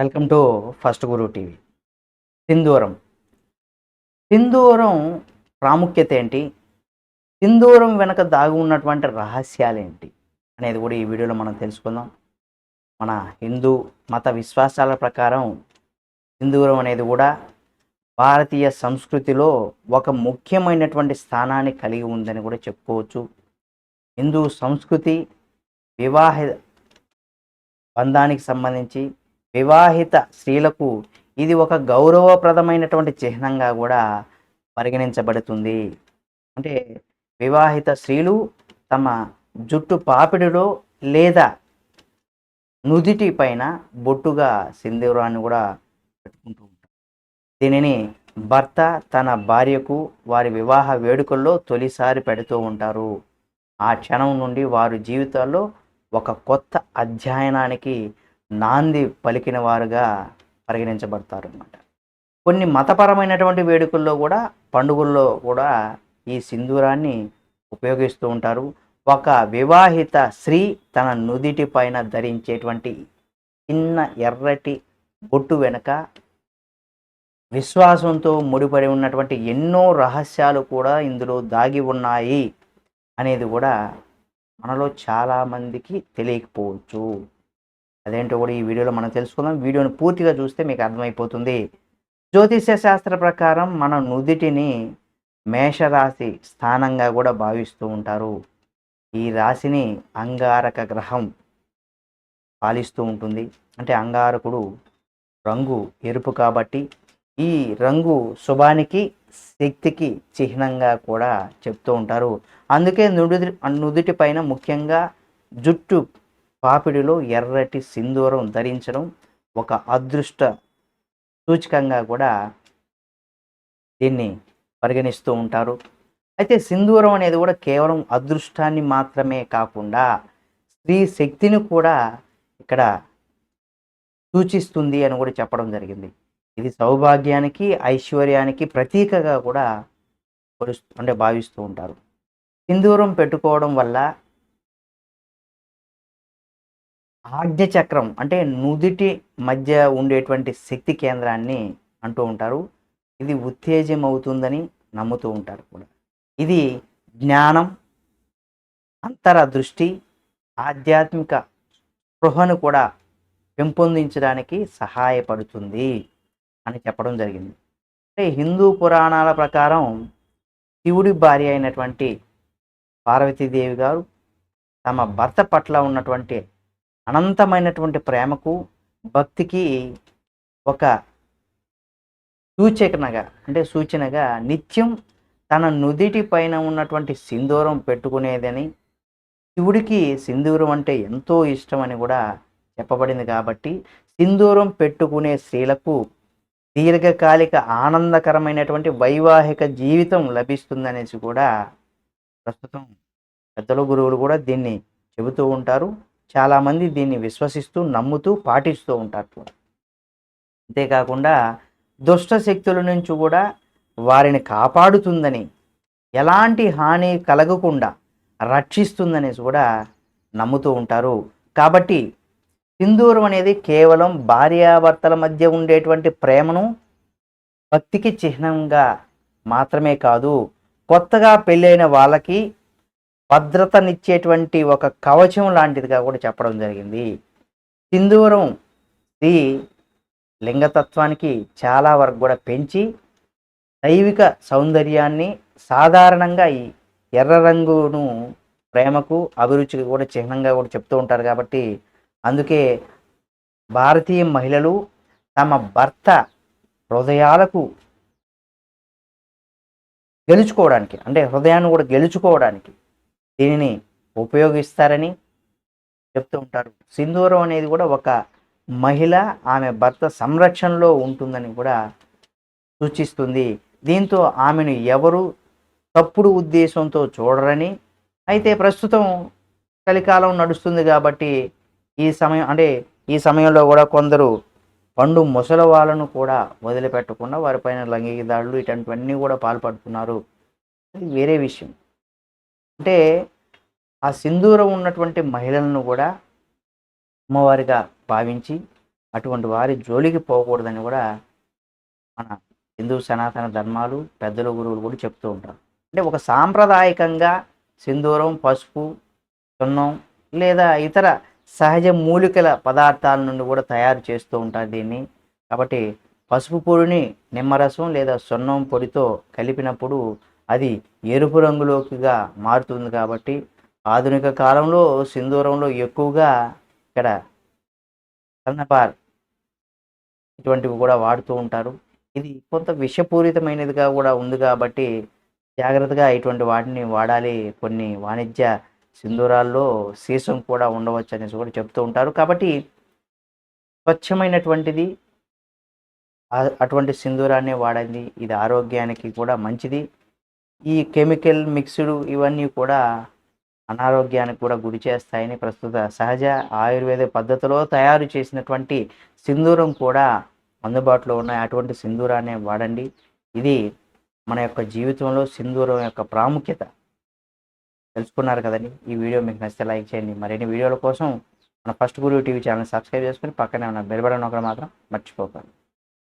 Welcome to first Guru TV. సింధూరం. సింధూరం ప్రాముఖ్యత ఏంటి? సింధూరం వెనక దాగి ఉన్నటువంటి రహస్యాలు ఏంటి అనేది కూడా ఈ వీడియోలో మనం తెలుసుకుందాం. మన హిందూ మత విశ్వాసాల ప్రకారం సింధూరం అనేది కూడా భారతీయ సంస్కృతిలో ఒక ముఖ్యమైనటువంటి స్థానాన్ని కలిగి ఉందని కూడా చెప్పుకోవచ్చు. హిందూ సంస్కృతి వివాహ బంధానికి సంబంధించి వివాహిత స్త్రీలకు ఇది ఒక గౌరవప్రదమైనటువంటి చిహ్నంగా కూడా పరిగణించబడుతుంది. అంటే వివాహిత స్త్రీలు తమ జుట్టు పాపిడిలో లేదా నుదిటి పైన బొట్టుగా సింధూరాన్ని కూడా పెట్టుకుంటూ ఉంటారు. దీనిని భర్త తన భార్యకు వారి వివాహ వేడుకల్లో తొలిసారి పెడుతూ ఉంటారు. ఆ క్షణం నుండి వారి జీవితాల్లో ఒక కొత్త అధ్యయనానికి నాంది పలికిన వారుగా పరిగణించబడతారు అన్నమాట కొన్ని మతపరమైనటువంటి వేడుకల్లో కూడా పండుగల్లో కూడా ఈ సింధూరాన్ని ఉపయోగిస్తూ ఉంటారు. ఒక వివాహిత స్త్రీ తన నుదిటి పైన ధరించేటువంటి చిన్న ఎర్రటి బొట్టు వెనుక విశ్వాసంతో ముడిపడి ఉన్నటువంటి ఎన్నో రహస్యాలు కూడా ఇందులో దాగి ఉన్నాయి అనేది కూడా మనలో చాలామందికి తెలియకపోవచ్చు. అదేంటో కూడా ఈ వీడియోలో మనం తెలుసుకుందాం. వీడియోని పూర్తిగా చూస్తే మీకు అర్థమైపోతుంది. జ్యోతిష్య శాస్త్ర ప్రకారం మన నుదిటిని మేషరాశి స్థానంగా కూడా భావిస్తూ ఉంటారు. ఈ రాశిని అంగారక గ్రహం పాలిస్తూ ఉంటుంది. అంటే అంగారకుడు రంగు ఎరుపు కాబట్టి ఈ రంగు శుభానికి శక్తికి చిహ్నంగా కూడా చెప్తూ ఉంటారు. అందుకే నుడిది నుదుటి పైన ముఖ్యంగా జుట్టు పాపిడిలో ఎర్రటి సింధూరం ధరించడం ఒక అదృష్ట సూచకంగా కూడా దీన్ని పరిగణిస్తూ ఉంటారు. అయితే సింధూరం అనేది కూడా కేవలం అదృష్టాన్ని మాత్రమే కాకుండా స్త్రీ శక్తిని కూడా ఇక్కడ సూచిస్తుంది అని కూడా చెప్పడం జరిగింది. ఇది సౌభాగ్యానికి ఐశ్వర్యానికి ప్రతీకగా కూడా కొలుస్తూ అంటే భావిస్తూ ఉంటారు. సింధూరం పెట్టుకోవడం వల్ల ఆజ్ఞ చక్రం అంటే నుదిటి మధ్య ఉండేటువంటి శక్తి కేంద్రాన్ని అంటూ ఉంటారు. ఇది ఉత్తేజం అవుతుందని నమ్ముతూ ఉంటారు కూడా. ఇది జ్ఞానం అంతర దృష్టి ఆధ్యాత్మిక స్పృహను కూడా పెంపొందించడానికి సహాయపడుతుంది అని చెప్పడం జరిగింది. అంటే హిందూ పురాణాల ప్రకారం శివుడి భార్య అయినటువంటి పార్వతీదేవి గారు తమ భర్త పట్ల ఉన్నటువంటి అనంతమైనటువంటి ప్రేమకు భక్తికి ఒక సూచనగా అంటే సూచనగా నిత్యం తన నుదిటి పైన ఉన్నటువంటి సింధూరం పెట్టుకునేదని శివుడికి సింధూరం అంటే ఎంతో ఇష్టమని కూడా చెప్పబడింది కాబట్టి సింధూరం పెట్టుకునే స్త్రీలకు దీర్ఘకాలిక ఆనందకరమైనటువంటి వైవాహిక జీవితం లభిస్తుందనేసి కూడా ప్రస్తుతం పెద్దల గురువులు కూడా దీన్ని చెబుతూ ఉంటారు. చాలామంది దీన్ని విశ్వసిస్తూ నమ్ముతూ పాటిస్తూ ఉంటారు అంతేకాకుండా దుష్ట శక్తుల నుంచి కూడా వారిని కాపాడుతుందని ఎలాంటి హాని కలగకుండా రక్షిస్తుందనేసి కూడా నమ్ముతూ ఉంటారు. కాబట్టి సింధూరం అనేది కేవలం భార్యాభర్తల మధ్య ఉండేటువంటి ప్రేమను భక్తికి చిహ్నంగా మాత్రమే కాదు కొత్తగా పెళ్ళైన వాళ్ళకి భద్రతనిచ్చేటువంటి ఒక కవచం లాంటిదిగా కూడా చెప్పడం జరిగింది. సింధూరం స్త్రీ లింగతత్వానికి చాలా వరకు కూడా పెంచి దైవిక సౌందర్యాన్ని సాధారణంగా ఈ ఎర్ర రంగును ప్రేమకు అభిరుచికి కూడా చిహ్నంగా కూడా చెప్తూ ఉంటారు కాబట్టి అందుకే భారతీయ మహిళలు తమ భర్త హృదయాలకు గెలుచుకోవడానికి అంటే హృదయాన్ని కూడా గెలుచుకోవడానికి దీనిని ఉపయోగిస్తారని చెప్తూ ఉంటారు. సింధూరం అనేది కూడా ఒక మహిళ ఆమె భర్త సంరక్షణలో ఉంటుందని కూడా సూచిస్తుంది. దీంతో ఆమెను ఎవరు తప్పుడు ఉద్దేశంతో చూడరని అయితే ప్రస్తుతం చలికాలం నడుస్తుంది కాబట్టి ఈ సమయం అంటే ఈ సమయంలో కూడా కొందరు పండు ముసలి వాళ్ళను కూడా వదిలిపెట్టకుండా వారిపైన లైంగిక దాడులు ఇటువంటివన్నీ కూడా పాల్పడుతున్నారు. అది వేరే విషయం. అంటే ఆ సింధూరం ఉన్నటువంటి మహిళలను కూడా అమ్మవారిగా భావించి అటువంటి వారి జోలికి పోకూడదని కూడా మన హిందూ సనాతన ధర్మాలు పెద్దల గురువులు కూడా చెప్తూ ఉంటారు. అంటే ఒక సాంప్రదాయకంగా సింధూరం పసుపు సున్నం లేదా ఇతర సహజ మూలికల పదార్థాల నుండి కూడా తయారు చేస్తూ ఉంటారు దీన్ని. కాబట్టి పసుపు పొడిని నిమ్మరసం లేదా సున్నం పొడితో కలిపినప్పుడు అది ఎరుపు రంగులోకిగా మారుతుంది కాబట్టి ఆధునిక కాలంలో సింధూరంలో ఎక్కువగా ఇక్కడ కన్నపార్ ఇటువంటివి కూడా వాడుతూ ఉంటారు. ఇది కొంత విషపూరితమైనదిగా కూడా ఉంది కాబట్టి జాగ్రత్తగా ఇటువంటి వాటిని వాడాలి. కొన్ని వాణిజ్య సింధూరాల్లో సీసం కూడా ఉండవచ్చు అనేసి కూడా చెప్తూ ఉంటారు. కాబట్టి స్వచ్ఛమైనటువంటిది అటువంటి సింధూరాన్ని వాడండి. ఇది ఆరోగ్యానికి కూడా మంచిది. ఈ కెమికల్ మిక్స్డ్ ఇవన్నీ కూడా అనారోగ్యానికి కూడా గురి చేస్తాయని ప్రస్తుత సహజ ఆయుర్వేద పద్ధతిలో తయారు చేసినటువంటి సింధూరం కూడా అందుబాటులో ఉన్నాయి. అటువంటి సింధూరాన్ని వాడండి. ఇది మన యొక్క జీవితంలో సింధూరం యొక్క ప్రాముఖ్యత. తెలుసుకున్నారు కదండి. ఈ వీడియో మీకు నచ్చితే లైక్ చేయండి. మరిన్ని వీడియోల కోసం మన ఫస్ట్ గురువు టీవీ ఛానల్ సబ్స్క్రైబ్ చేసుకుని పక్కనే ఉన్న బెల్ బటన్ ఒకటి మాత్రం మర్చిపోకండి.